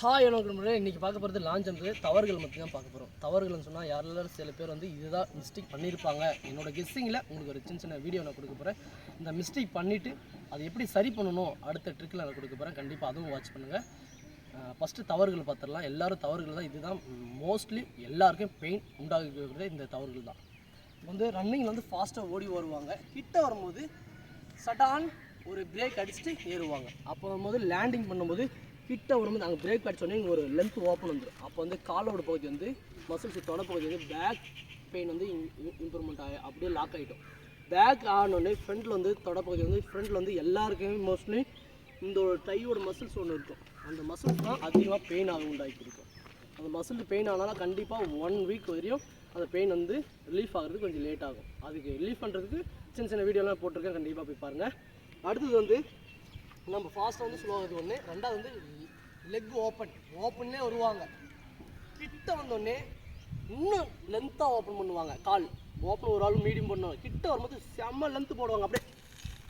Hi எனக்கு இன்றைக்கி பார்க்க போகிறது லான்ச் வந்து தவறுகள் மட்டும் தான் பார்க்க போகிறோம் தவறுகள்னு சொன்னால் யாரெல்லாம் சில பேர் வந்து இதுதான் மிஸ்டேக் பண்ணியிருப்பாங்க என்னோட கெஸ்ஸிங்கில் உங்களுக்கு ஒரு சின்ன சின்ன வீடியோ நான் கொடுக்க போகிறேன் இந்த மிஸ்டேக் பண்ணிவிட்டு அதை எப்படி சரி பண்ணணும் அடுத்த ட்ரிக்கில் நான் கொடுக்க போகிறேன் கண்டிப்பாக அதுவும் வாட்ச் பண்ணுங்கள் ஃபஸ்ட்டு தவறுகள் பார்த்துடலாம். எல்லாரும் தவறுகள் தான். இதுதான் மோஸ்ட்லி எல்லாருக்கும் பெயின் உண்டாகிறது இந்த தவறுகள் தான். வந்து ரன்னிங்கில் வந்து ஃபாஸ்ட்டாக ஓடி வருவாங்க. கிட்ட வரும்போது சடான் ஒரு பிரேக் அடிச்சுட்டு ஏறுவாங்க. அப்போ வரும்போது லேண்டிங் பண்ணும்போது கிட்ட வரும்போது அங்கே பிரேக் அடிச்சோடனே இங்கே ஒரு லென்த் ஓப்பன் வந்துடும் அப்போ வந்து காலோட பகுதி வந்து மசில்ஸ் தொட பகுதி வந்து பேக் பெயின் வந்து இம்ப்ரூவ்மெண்ட் ஆகி அப்படியே லாக் ஆகிட்டோம் பேக் ஆனோடனே ஃப்ரண்ட்டில் வந்து தொடப்பகுதி வந்து ஃப்ரண்ட்டில் வந்து எல்லாருக்குமே மோஸ்ட்லி இந்த ஒரு டையோட மசில்ஸ் ஒன்று இருக்கும். அந்த மசில்ஸ் தான் அதிகமாக பெயின் ஆக உண்டாக்கி இருக்கும். அந்த மசில் பெயின் ஆனாலும் கண்டிப்பாக ஒன் வீக் வரையும் அந்த பெயின் வந்து ரிலீஃப் ஆகிறதுக்கு கொஞ்சம் லேட் ஆகும். அதுக்கு ரிலீஃப் பண்ணுறதுக்கு சின்ன சின்ன வீடியோலாம் போட்டிருக்கேன். கண்டிப்பாக போய் பாருங்கள் அடுத்தது வந்து நம்ம ஃபாஸ்ட்டாக வந்து ஸ்லோவாகுது ஒன்று ரெண்டாவது வந்து லெக் ஓப்பன் ஓப்பன்லேயே வருவாங்க. கிட்ட வந்தோடனே இன்னும் லென்த்தாக ஓப்பன் பண்ணுவாங்க. கால். ஓப்பன் ஒரு ஆள் மீடியம் பண்ணுவாங்க. கிட்ட வரும்போது செம்ம லென்த்து போடுவாங்க. அப்படியே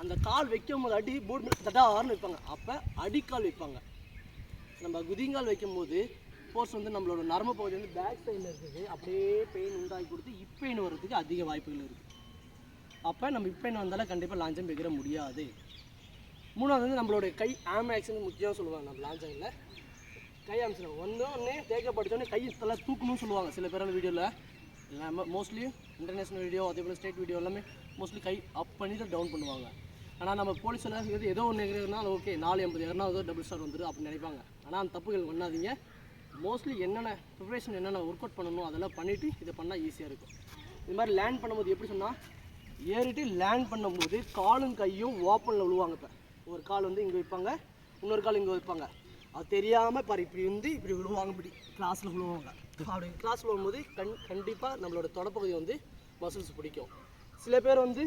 அந்த கால் வைக்கும் போது அடி போர்டு தடார்னு வைப்பாங்க. அப்போ அடிக்கால் வைப்பாங்க. நம்ம குதிங்கால் வைக்கும்போது ஃபோர்ஸ் வந்து நம்மளோட நரம்பு பகுதி வந்து பேக் சைடில் இருக்குது. அப்படியே பெயின் உண்டாக்கி கொடுத்து இப்பெயின் வர்றதுக்கு அதிக வாய்ப்புகள் இருக்குது அப்போ நம்ம இப்பெயின் வந்தாலும் கண்டிப்பாக லாஞ்சம் வைக்கிற முடியாது. மூணாவது வந்து நம்மளுடைய கை ஆம் ஆக்ஷன் முக்கியம் சொல்லுவாங்க நம்ம லாஞ்சிங்கில் கை ஆம்சன் ஒன்று ஒன்று தேக்கப்படிச்சோடனே கை தலை தூக்கணும்னு சொல்லுவாங்க சில பேரான வீடியோவில் மோஸ்ட்லி இன்டர்நேஷ்னல் வீடியோ அதே போல் ஸ்டேட் வீடியோ எல்லாமே மோஸ்ட்லி கை அப் பண்ணி தான் டவுன் பண்ணுவாங்க. ஆனால் நம்ம போலீஸ் எல்லாம் ஏதோ ஒன்று எகிறதுனா ஓகே நாலு எண்பது ஏறினா ஏதோ டபுள் ஸ்டார் வந்துடும் அப்படின்னு நினைப்பாங்க. ஆனால் அந்த தப்புகள் பண்ணாதீங்க. மோஸ்ட்லி என்னென்ன ப்ரிப்ரேஷன் என்னென்ன ஒர்க் அவுட் பண்ணணும் அதெல்லாம் பண்ணிவிட்டு இதை பண்ணால் ஈஸியாக இருக்கும். இது மாதிரி லேண்ட் பண்ணும்போது எப்படி சொன்னால் ஏறிட்டு லேண்ட் பண்ணும்போது காலும் கையும் ஓப்பனில் விழுவாங்க இப்போ. ஒரு கால் வந்து இங்கே வைப்பாங்க இன்னொரு கால் இங்கே வைப்பாங்க. அது தெரியாமல் பாரு இப்படி வந்து இப்படி விழுவாங்க இப்படி கிளாஸில் விழுவாங்க. அப்படி கிளாஸ் விழும்போது கண் கண்டிப்பாக நம்மளோட தொடப்பகுதி வந்து மசில்ஸ் பிடிக்கும். சில பேர் வந்து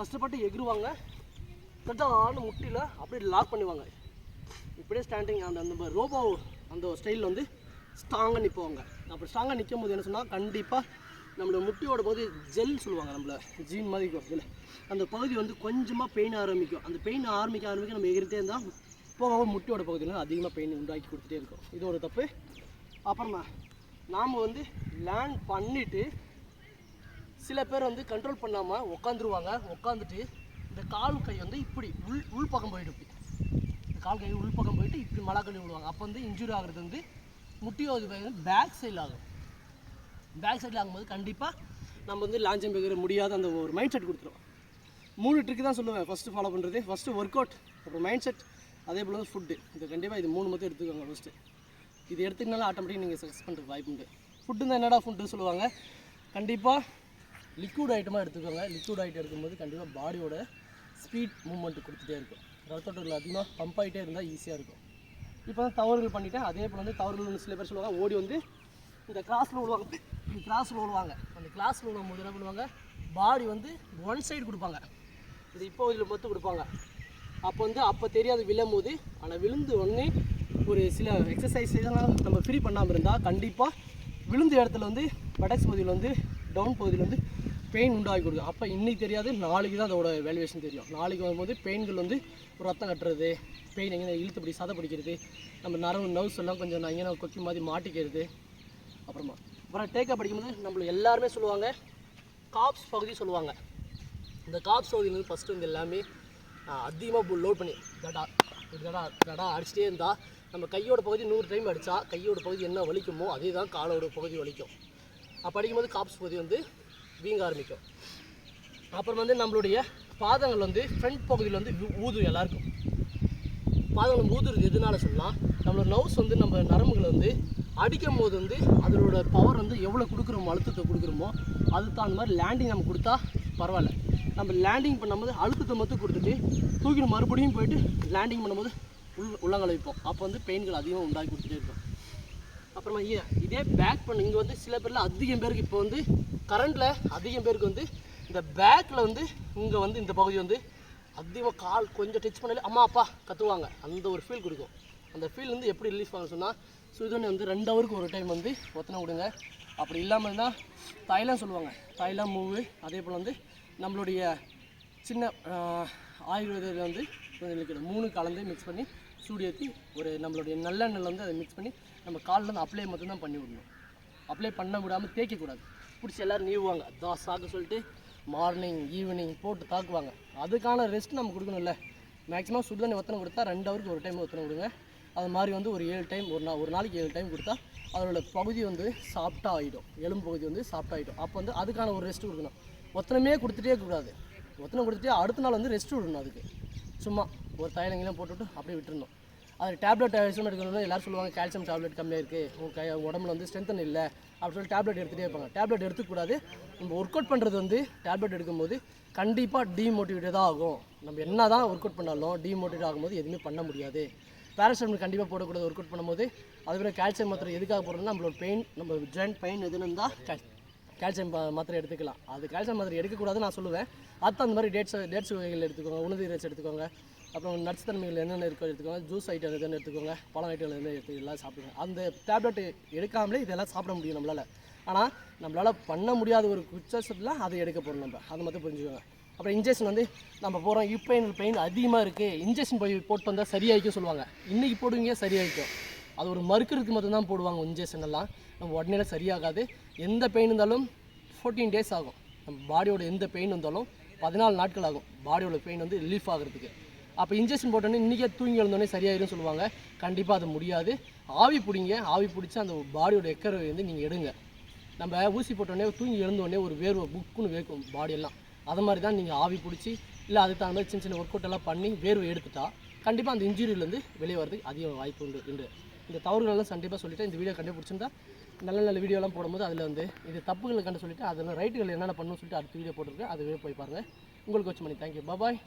கஷ்டப்பட்டு எகிருவாங்க கட்டான முட்டியில் அப்படியே லாக் பண்ணுவாங்க இப்படியே ஸ்டாண்டிங் அந்த அந்த ரோபோ அந்த ஸ்டைலில் வந்து ஸ்ட்ராங்காக நிற்பவாங்க அப்படி ஸ்ட்ராங்காக நிற்கும் போது என்ன சொன்னால் கண்டிப்பாக நம்மளோட முட்டியோட பகுதி ஜெல் சொல்லுவாங்க நம்மள ஜீன் மாதிரி இருக்கும் இதில் அந்த பகுதி வந்து கொஞ்சமாக பெயின் ஆரம்பிக்கும். அந்த பெயின் ஆரம்பிக்க ஆரம்பிக்க நம்ம எகிரிட்டே இருந்தால் போக முட்டியோட பகுதியில் அதிகமாக பெயின் உண்டாக்கி கொடுத்துட்டே இருக்கும். இது ஒரு தப்பு. அப்புறமா நாம் வந்து லேண்ட் பண்ணிவிட்டு சில பேர் வந்து கண்ட்ரோல் பண்ணாமல் உட்காந்துருவாங்க உட்காந்துட்டு இந்த கால் கை வந்து இப்படி உள் உள் பக்கம் போயிடும் இப்படி. இந்த கால் கை உள் பக்கம் போயிட்டு இப்படி மலாக்கள்ளி விடுவாங்க. அப்போ வந்து இன்ஜுரி ஆகுறது வந்து முட்டியோது பேக் சைடில் ஆகும். பேக் சைடில் ஆகும்போது கண்டிப்பாக நம்ம வந்து லாஞ்சம் பெகிற முடியாத அந்த ஒரு மைண்ட் செட் கொடுத்துரும். மூணு ட்ரிக்கு தான் சொல்லுவேன். ஃபஸ்ட்டு ஃபாலோ பண்ணுறது ஃபஸ்ட்டு ஒர்க் அவுட் அப்புறம் மைண்ட் செட் அதே போல் வந்து ஃபுட்டு இது கண்டிப்பாக இது மூணு மட்டும் எடுத்துக்கோங்க ஃபஸ்ட்டு இது எடுத்துக்கினாலும் ஆட்டோமேட்டிக் நீங்கள் சக்ஸஸ் பண்ணுறதுக்கு வாய்ப்பு உண்டு. ஃபுட்டு தான் என்னடா ஃபுட்டு சொல்லுவாங்க. கண்டிப்பாக லிக்விட் ஐட்டமாக எடுத்துக்கோங்க. லிக்விட் ஐட்டம் எடுக்கும்போது கண்டிப்பாக பாடியோட ஸ்பீட் மூவ்மெண்ட் கொடுத்துட்டே இருக்கும். ரத்தோட்டங்கள் அதிகமாக பம்ப் ஆகிட்டே இருந்தால் ஈஸியாக இருக்கும். இப்போ தான் தவறுகள் பண்ணிட்டேன். அதே போல் வந்து தவறுகள் சில பேர் சொல்லுவாங்க. ஓடி வந்து இந்த கிராஸில் விடுவாங்க இப்படி கிளாஸில் விழுவாங்க. அந்த கிளாஸில் விடும்போது என்ன பண்ணுவாங்க? பாடி வந்து ஒன் சைடு கொடுப்பாங்க. இது இப்போ இதில் மொத்தம் கொடுப்பாங்க. அப்போ வந்து அப்போ தெரியாது விழும்போது ஆனால் விழுந்து உடனே ஒரு சில எக்ஸசைஸ் இதெல்லாம் நம்ம ஃப்ரீ பண்ணாமல் இருந்தால் கண்டிப்பாக விழுந்த இடத்துல வந்து படக்ஸ் பகுதியில் வந்து டவுன் பகுதியில் வந்து பெயின் உண்டாகி கொடுக்கும். அப்போ இன்னைக்கு தெரியாது நாளைக்கு தான் அதோட வேல்யூவேஷன் தெரியும். நாளைக்கு வரும்போது பெயின்கள் வந்து ஒரு ரத்தம் கட்டுறது பெயின் எங்கே இழுத்துப்படி சதை பிடிக்கிறது நம்ம நரம்பு நர்வ்ஸ் எல்லாம் கொஞ்சம் நான் எங்கே கொக்கி மாதிரி மாட்டிக்கிறது அப்புறமா அப்புறம் டேக்கப் படிக்கும்போது நம்மள எல்லாருமே சொல்லுவாங்க காப்ஸ் பகுதி சொல்லுவாங்க. இந்த காப்ஸ் பகுதியில் வந்து ஃபஸ்ட்டு வந்து எல்லாமே அதிகமாக லோட் பண்ணி தடா தடா தடா அடிச்சிட்டே இருந்தால் நம்ம கையோட பகுதி நூறு டைம் அடித்தா கையோட பகுதி என்ன வலிக்குமோ அதே தான் காலோட பகுதி வலிக்கும். அப்போ அடிக்கும்போது காப்ஸ் பகுதி வந்து வீங்க ஆரம்பிக்கும். அப்புறம் வந்து நம்மளுடைய பாதங்கள் வந்து ஃப்ரண்ட் பகுதியில் வந்து ஊ- ஊதும் எல்லாருக்கும். பாதங்கள் ஊதுறது எதனால சொல்லலாம் நம்மளோட நர்வ்ஸ் வந்து நம்ம நரம்புகளை வந்து அடிக்கும் போது வந்து அதனோட பவர் வந்து எவ்வளோ கொடுக்குறோமோ அழுத்தத்தை கொடுக்குறோமோ அதுக்கு தகுந்த மாதிரி லேண்டிங் நம்ம கொடுத்தா பரவாயில்ல. நம்ம லேண்டிங் பண்ணும்போது அழுத்தத்தை மட்டும் கொடுத்துட்டு தூக்கிட்டு மறுபடியும் போயிட்டு லேண்டிங் பண்ணும்போது உள் உள்ளங்கால வைப்போம். அப்போ வந்து பெயின்கள் அதிகமாக உண்டாக்கி கொடுத்துட்டே இருக்கும். அப்புறமா இ- இதே பேக் பண்ண இங்கே வந்து சில பேரில் அதிகம் பேருக்கு இப்போ வந்து கரண்டில் அதிகம் பேருக்கு வந்து இந்த பேக்கில் வந்து இங்கே வந்து இந்த பகுதி வந்து அதிகமாக கால் கொஞ்சம் டச் பண்ணாலே அம்மா அப்பா கத்துவாங்க. அந்த ஒரு ஃபீல் கொடுக்கும். அந்த ஃபீல் வந்து எப்படி ரிலீஃப் ஆகும் சொன்னால் சுடுதண்ணி வந்து ரெண்டு ஹவருக்கு ஒரு டைம் வந்து ஒத்தனை விடுங்க. அப்படி இல்லாமல் இருந்தால் தைலம் சொல்லுவாங்க. தைலம் மூவு அதே போல் வந்து நம்மளுடைய சின்ன ஆயுர்வேதத்தில் வந்து கொஞ்சம் மூணு கலந்து மிக்ஸ் பண்ணி சூடு ஏற்றி ஒரு நம்மளுடைய நல்லெண்ணெயில் வந்து அதை மிக்ஸ் பண்ணி நம்ம காலில் வந்து அப்ளை மட்டும்தான் பண்ணி விடணும். அப்ளை பண்ண விடாமல் தேய்க்கக்கூடாது. பிடிச்சி எல்லோரும் நீவுவாங்க. அதான் சாக்க சொல்லிட்டு மார்னிங் ஈவினிங் போட்டு தாக்குவாங்க. அதுக்கான ரெஸ்ட் நம்ம கொடுக்கணும்ல. மேக்ஸிமம் சுடுதண்ணி ஒத்தனை கொடுத்தா ரெண்டு ஹவருக்கு ஒரு டைம் ஒத்தனை கொடுங்க. அது மாதிரி வந்து ஒரு ஏழு டைம் ஒரு நாள் ஒரு நாளைக்கு ஏழு டைம் கொடுத்தா அதோட பகுதி வந்து சாஃப்டாக ஆகிடும் எலும்பு பகுதி வந்து சாஃப்டாக ஆகிடும் அப்போ வந்து அதுக்கான ஒரு ரெஸ்ட் கொடுக்கணும். ஒத்தனமே கொடுத்துட்டே கூடாது. ஒத்தனை கொடுத்துட்டே அடுத்த நாள் வந்து ரெஸ்ட் விடணும் அதுக்கு. சும்மா ஒரு தைலங்கெல்லாம் போட்டுவிட்டு அப்படியே விட்டுருந்தோம் அது டேப்லெட் எதுவும் எடுக்கணும் எல்லாரும் சொல்லுவாங்க கால்சியம் டேப்லெட் கம்மியாக இருக்குது உங்கள் கை உடம்புல வந்து ஸ்ட்ரென்த்தன் இல்லை. அப்படி சொல்லி டேப்லெட் எடுத்துகிட்டே இருப்பாங்க. டேப்லெட் எடுத்துக்கூடாது நம்ம ஒர்க் அவுட் பண்ணுறது வந்து டேப்லெட் எடுக்கும்போது கண்டிப்பாக டீமோட்டிவேட்டட் தான் ஆகும். நம்ம என்ன தான் ஒர்க் அவுட் பண்ணாலும் டீமோட்டிவேட் ஆகும்போது எதுவுமே பண்ண முடியாது. பேராசிட்டமல் கண்டிப்பாக போடக்கூடாது ஒர்க் அவுட் பண்ணும்போது. அதுக்கப்புறம் கால்சியம் மாத்திரை எதுக்காக போடுறோம்னா நம்மளோட பெயின் நம்ம ஜாயிண்ட் பெயின் எதுன்னு இருந்தால் கால்சியம் மாத்திரை எடுத்துக்கலாம். அது கால்சியம் மாத்திரை எடுக்கக்கூடாதுன்னு நான் சொல்லுவேன். அடுத்து அந்த மாதிரி டேட்ஸ் டேட்ஸ் வகைகள் எடுத்துக்கோங்க. உணவு இறைச்சி எடுத்துக்கோங்க. அப்புறம் நட்ஸ் தன்மைகள் என்னென்ன இருக்கோ எடுத்துக்கோங்க. ஜூஸ் ஐட்டம் எதுன்னு எடுத்துக்கோங்க. பழம் ஐட்டம் எதுன்னு எடுத்து எல்லாம் சாப்பிடுங்க. அந்த டேப்லெட் எடுக்காமலே இதெல்லாம் சாப்பிட முடியும் நம்மளால். ஆனால் நம்மளால் பண்ண முடியாத ஒரு குச்சத்தில் அதை எடுக்க போகிறோம் நம்ம. அதை மட்டும் புரிஞ்சுக்கோங்க. அப்புறம் இன்ஜெக்ஷன் வந்து நம்ம போகிறோம் இப்போ பெயின் பெயின் அதிகமாக இருக்குது இன்ஜெக்ஷன் போய் போட்டு வந்தால் சரியாயிக்கும் சொல்லுவாங்க. இன்றைக்கி போடுவீங்க சரியாயிக்கும். அது ஒரு மறுக்கிறதுக்கு மட்டும்தான் போடுவாங்க இன்ஜெக்ஷன் எல்லாம். நம்ம உடனே சரியாகாது. எந்த பெயின் இருந்தாலும் ஃபோர்டீன் டேஸ் ஆகும். நம்ம பாடியோட எந்த பெயின் வந்தாலும் பதினாலு நாட்கள் ஆகும். பாடியோட பெயின் வந்து ரிலீஃப் ஆகிறதுக்கு. அப்போ இன்ஜெக்ஷன் போட்டோன்னே இன்றைக்கே தூங்கி எழுந்தோடனே சரியாயிரும் சொல்லுவாங்க. கண்டிப்பாக அது முடியாது. ஆவி பிடிங்க. ஆவி பிடிச்சி அந்த பாடியோட எக்கரை வந்து நீங்கள் எடுங்க. நம்ம ஊசி போட்டோடனே தூங்கி எழுந்தோடனே ஒரு வேர்வை புக்குன்னு வேர்க்கும் பாடியெல்லாம் அது மாதிரி தான் நீங்கள் ஆவி பிடிச்சி இல்லை அதுக்கு தகுந்த மாதிரி சின்ன சின்ன ஒர்க் அவுட்டெல்லாம் பண்ணி வேர்வை எடுத்துட்டா கண்டிப்பாக அந்த இன்ஜுரியிலேருந்து வெளியே வரதுக்கு அதிக வாய்ப்பு உண்டு உண்டு. இந்த தவறுகளெல்லாம் கண்டிப்பாக சொல்லிவிட்டு இந்த வீடியோ கண்டுபிடிச்சிருந்தா நல்ல நல்ல வீடியோலாம் போடும்போது அதில் வந்து இது தப்புகளை கண்டு சொல்லிவிட்டு அதில் ரைட்டுகள் என்னென்ன பண்ணணும்னு சொல்லிட்டு அடுத்த வீடியோ போட்டிருக்கேன். அதுவே போய் பாருங்கள் உங்களுக்கு வச்சு மணி தேங்க்யூ பாய்